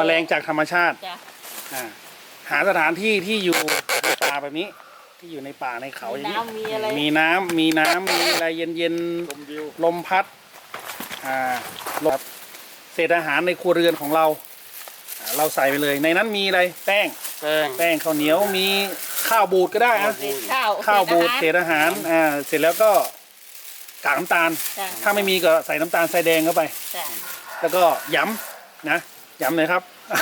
แมลงจากธรรมชาติจ้ะอ่าหาสถานที่ที่อยู่ในป่าแบบนี้ ที่อยู่ในป่าในเขาอย่างนี้ น้ำมีอะไรมีน้ำมีน้ำมีอะไรเย็นเย็นๆชมวิวลมพัด อ่าลมเศษอาหารในครัวเรือนของเราอ่าเราใส่ไปเลย ในนั้นมีอะไร แป้ง แป้งแป้งข้าวเหนียว มีข้าวบูดก็ได้อะเศษข้าวข้าวบูดเศเศษษอาหาร อ่า เสร็จแล้วก็กากน้ำตาลจ้ะถ้าไม่มีก็ใส่น้ำตาลทรายแดงเข้าไป จ้ะแล้วก็ย้ำนะ ย้ำเลยครับอะ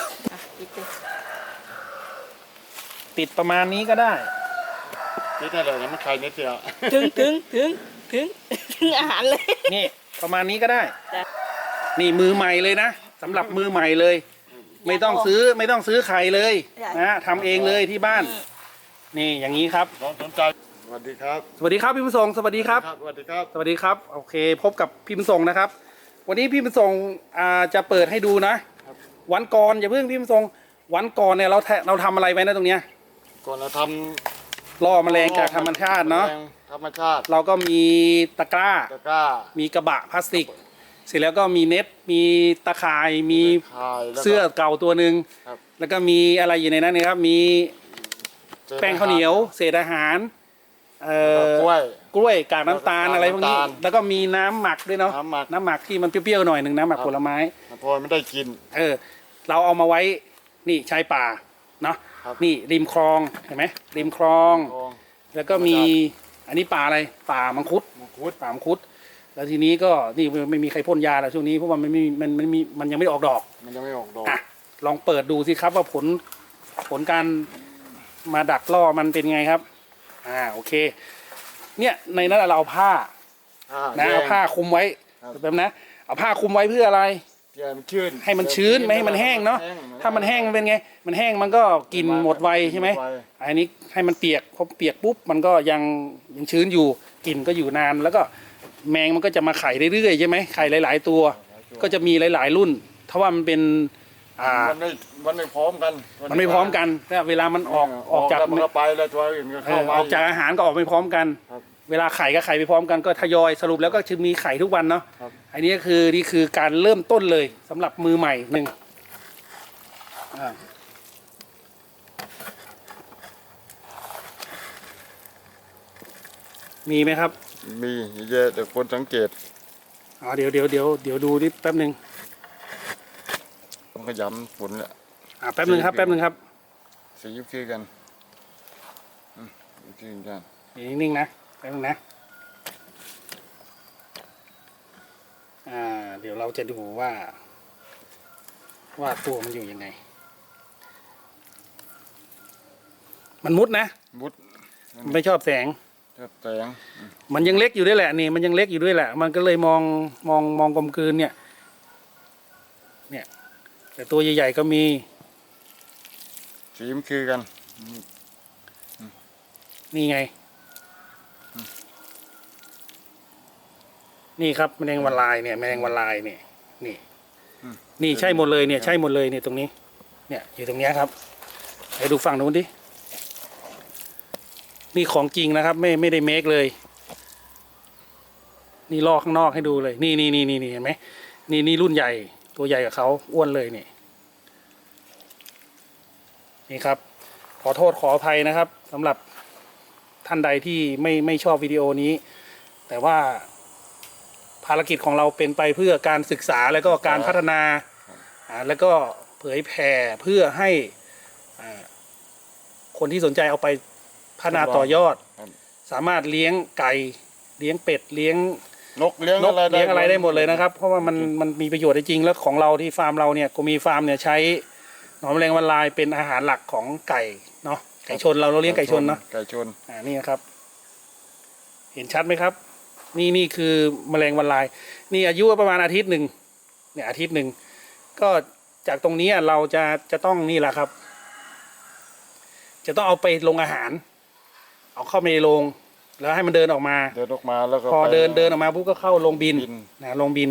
อีกทีติดประมาณนี้ก็ได้นี่นั่นแหละยังไม่ใครนิดเดียวถึงถึงถึงถึงถึงอาหารเลย นี่ประมาณนี้ก็ได้ จ้ะ นี่มือใหม่เลยนะสำหรับมือใหม่เลย ไม่ต้องซื้อไม่ต้องซื้อไข่เลยจ้ะนะทำเองเลยที่บ้าน นี่อย่างนี้ครับ ลองสนใจสวัสดีครับสวัสดีครับพี่บุญทรงสวัสดีครับ สวัสดีครับ สวัสดีครับ โอเค พบกับพี่บุญทรงนะครับ วันนี้พี่บุญทรงอ่าจะเปิดให้ดูนะครับ วันก่อนอย่าเพิ่งพี่บุญทรงวันก่อนเนี่ยเราแทเราทำอะไรไว้นะตรงเนี้ยก่อนเราทล่อำแมลงจากธรรมชาติเนาะแมลงธรรมชาติเราก็มีตะกร้า ตะกร้ามีกระบะพลาสติก เสร็จแล้วก็มีเน็ตมีตะข่ายมีข่ายแล้วก็ เสื้อเก่าตัวหนึ่งครับ แล้วก็มีอะไรอยู่ในนั้นนะครับมีแป้งข้าวเหนียว เศษอาหารเอ่แล้วก็อกล้วย กล้วยกากน้ำตาลแล้วก็อะไรพวกนี้ น้ำตาลแล้วก็มีน้ำหมักด้วยเนาะน้ำหมัก น้ำหมักที่มันเปรี้ยวๆหน่อยหนึ่งน้ำหมักครับผลไม้ พอไม่ได้กิน เออ เราเอามาไว้นี่ชายป่าเนาะครับ นี่ริมคลองเห็นไหมริมคลอง ทอง แล้วก็มีอันนี้ป่าอะไรป่ามังคุดมังคุดป่ามังคุด แล้วทีนี้ก็นี่ไม่มีใครพ่นยาแล้วช่วงนี้เพราะว่ามันไม่มีมันมันมีมันยังไม่ได้ออกดอก มันยังไม่ออกดอก อะลองเปิดดูสิครับว่าผลผลการมาดักล่อมันเป็นไงครับ อ่าโอเค เนี่ยในนั้นเราเอาผ้าอ่านะแยงเอาผ้าคลุมไว้ครับ แบบนะเอาผ้าคลุมไว้เพื่ออะไรเพื่อให้มันชื้นให้มันชื้นไม่ให้มันแห้งเนาะแห้งถ้ามันแห้งมันเป็นไง มันแห้งมันก็กลินหมดไวใช่ไหมดวอันนี้ให้มันเปียกพอเปียกปุ๊บมันก็ยังยังชื้นอยู่กลิ่นก็อยู่นาน แล้วก็แมงมันก็จะมาไข่เรื่อยๆใช่ไหมไข่หลาย ๆ ตัว ก็จะมีหลาย ๆ รุ่นถ้าว่ามันเป็นอ่ามันไม่มันไม่พร้อมกันมันไม่พร้อมกันแล้วเวลามันออกออกจาก แล้วมันก็ไปแล้วตัวอื่นก็เอเข้าอมา ออกจากอาหารก็ออกไม่พร้อมกัน ครับ เวลาไข่ก็ไข่ไปพร้อมกันก็ทยอยสรุปแล้วก็จะมีไข่ทุกวันเนาะครับ อันนี้ก็คือนี่คือการเริ่มต้นเลยสำหรับมือใหม่หนึ่งอ่ามีไหมครับมีเยอะแต่คนสังเกตอ๋อเดี๋ยวเดี๋ยวเดี๋ยวเดี๋ยวดูนิดแป๊บหนึ่งมันก็ยำฝนแหละ อ่าแป๊บหนึ่งครับแป๊บหนึ่งครับสียุคือกันอืมยุคือกันอยู่นิ่งๆนะ แป๊บหนึงนะ อ่า เดี๋ยวเราจะดูว่า ว่าตัวมันอยู่ยังไง มันมุดนะ มุดมันไม่ชอบแสงแทบแสงอืมมันยังเล็กอยู่ด้วยแหละนี่มันยังเล็กอยู่ด้วยแหละ มันก็เลยมองมองมองกลมกลืนเนี่ย เนี่ย แต่ตัวใหญ่ๆก็มีสีมันคือกัน นี่ไง นี่ครับแมลงวันลายเนี่ยแมลงวันลายเนี่ยนี่อืมนี่ใช่หมดเลยเนี่ยใช่หมดเลยเนี่ยตรงนี้ เนี่ยอยู่ตรงเนี้ยครับไปดูฝั่งนู้นดินี่ของจริงนะครับ ไม่ไม่ได้เมคเลย นี่ลอกข้างนอกให้ดูเลย นี่นี่นี่นี่นี่เห็นไหมนี่นี่รุ่นใหญ่ตัวใหญ่กับเขาอ้วนเลยนี่นี่ครับ ขอโทษขออภัยนะครับสำหรับท่านใดที่ไม่ไม่ชอบวิดีโอนี้ แต่ว่า ภารกิจของเราเป็นไปเพื่อการศึกษาแล้วก็การพัฒนาอ่าแล้วก็เผยแผ่เพื่อให้อ่าคนที่สนใจเอาไปพัฒนาต่อยอด ครับสามารถเลี้ยงไก่เลี้ยงเป็ดเลี้ยงนกเลี้ยงนกอะไรได้เลี้ยงอะไรได้หมดเลยนะครับ เพราะว่ามันมันมีประโยชน์จริงๆแล้วของเราที่ฟาร์มเราเนี่ยก็มีฟาร์มเนี่ยใช้หนอนแมลงวันลายเป็นอาหารหลักของไก่เนาะไก่ชนเราเราเลี้ยงไก่ชนเนาะไก่ชน อ่านี่นะครับ เห็นชัดไหมครับ นี่นี่คือแมลงวันลาย นี่อายุประมาณอาทิตย์หนึ่งเนี่ยอาทิตย์หนึ่งก็จากตรงนี้เราจะจะต้องนี่แหละครับ จะต้องเอาไปลงอาหาร เอาเข้าไปในโรงแล้วให้มันเดินออกมา เดินออกมาแล้วก็พอไปเดินเดินออกมาปุ๊บก็เข้าลงบินบินนะลงบิน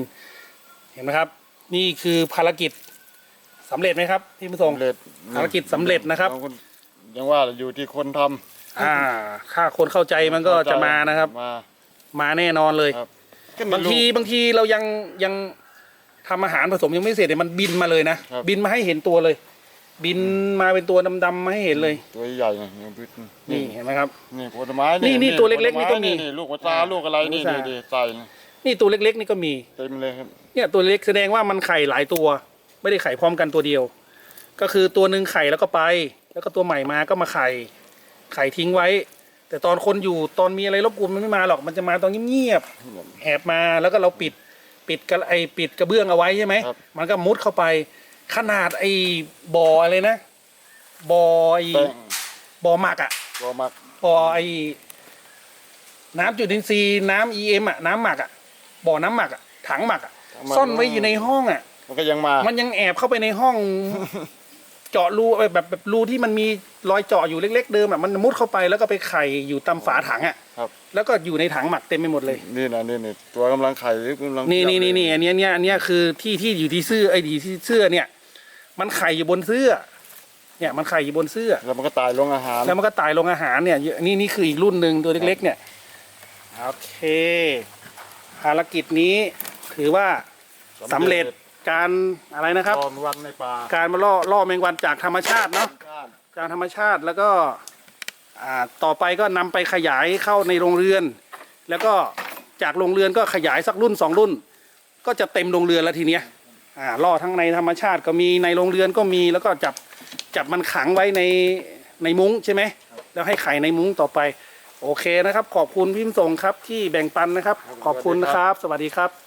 เห็นไหมครับ นี่คือภารกิจสำเร็จไหมครับพี่ผู้ทรงสำเร็จภารกิจสำเร็จนะครับแล้วยังว่าอยู่ที่คนทำอ่าถ้าคนเข้าใจมันก็จะมานะครับมา มาแน่นอนเลยครับ บางทีบางทีเรายังยังทำอาหารผสมยังไม่เสร็จเนี่ยมันบินมาเลยนะครับ บินมาให้เห็นตัวเลย บินมาเป็นตัวดำๆมาให้เห็นเลย ตัวใหญ่ๆนี่นี่เห็นไหมครับ นี่ผลไม้นี่นี่ตัวเล็กๆนี่ก็มีลูกมะตาลูกอะไรนี่ลูกมะนี่ตา นี่ใส่นี่นี่ตัวเล็กๆนี่ก็มี เต็มเลยครับเนี่ยตัวเล็กแสดงว่ามันไข่หลายตัว ไม่ได้ไข่พร้อมกันตัวเดียว ก็คือตัวหนึ่งไข่แล้วก็ไป แล้วก็ตัวใหม่มาก็มาไข่ ไข่ทิ้งไว้ แต่ตอนคนอยู่ตอนมีอะไรรบกวนมันไม่มาหรอกมันจะมาตอนเงียบๆแอบมาแล้วก็เราปิดปิดกระไอปิดกระเบื้องเอาไว้ใช่ไหมครับ มันก็มุดเข้าไป ขนาดไอ้บ่ออะไรนะบ่อไอ้แป้งบ่อหมักอะรอมักบ่อไอ้น้ำจุลินทรีย์น้ำ EM อะน้ำหมักอะบ่อน้ำหมักอะถังหมักอะซ่อนไว้อยู่ในห้องอะมันก็ยังมา มันยังแอบเข้าไปในห้องเจาะรูแบบแบบแบบรูที่มันมีรอยเจาะอยู่เล็ก ๆ เดิมอะมันมุดเข้าไปแล้วก็ไปไข่อยู่ตามฝาถังอะครับ แล้วก็อยู่ในถังหมักเต็มไปหมดเลย นี่นะนี่นี่ตัวกำลังไข่หรือกำลังนี่นี่นี่นี่อันเนี้ยเนี่ยอันเนี้ยคือที่ที่อยู่ที่เสื้อไอ้ดีที่เสื้อเนี่ย มันไข่อยู่บนเสื้อ เนี่ยมันไข่อยู่บนเสื้อ แล้วมันก็ตายลงอาหารแล้วมันก็ตายลงอาหารเนี่ยนี่นี่คืออีกรุ่นหนึ่งตัวเล็ก ๆ เนี่ยโอเค ภารกิจนี้ถือว่าสำเร็จ การอะไรนะครับ ตอนวันในป่าการมาล่อล่อแมงวันจากธรรมชาติเนาะจากธรรมชาติแล้วก็อ่าต่อไปก็นำไปขยายเข้าในโรงเรือน แล้วก็จากโรงเรือนก็ขยายสักรุ่นสองรุ่น ก็จะเต็มโรงเรือนแล้วทีเนี้ยอ่าล่อทั้งในธรรมชาติก็มีในโรงเรือนก็มีแล้วก็จับจับมันขังไว้ในในมุ้งใช่ไหมแล้วให้ไข่ในมุ้งต่อไป โอเคนะครับ ขอบคุณพิมพ์ส่งครับที่แบ่งปันนะครับ ขอบคุณนะครับ สวัสดีครับ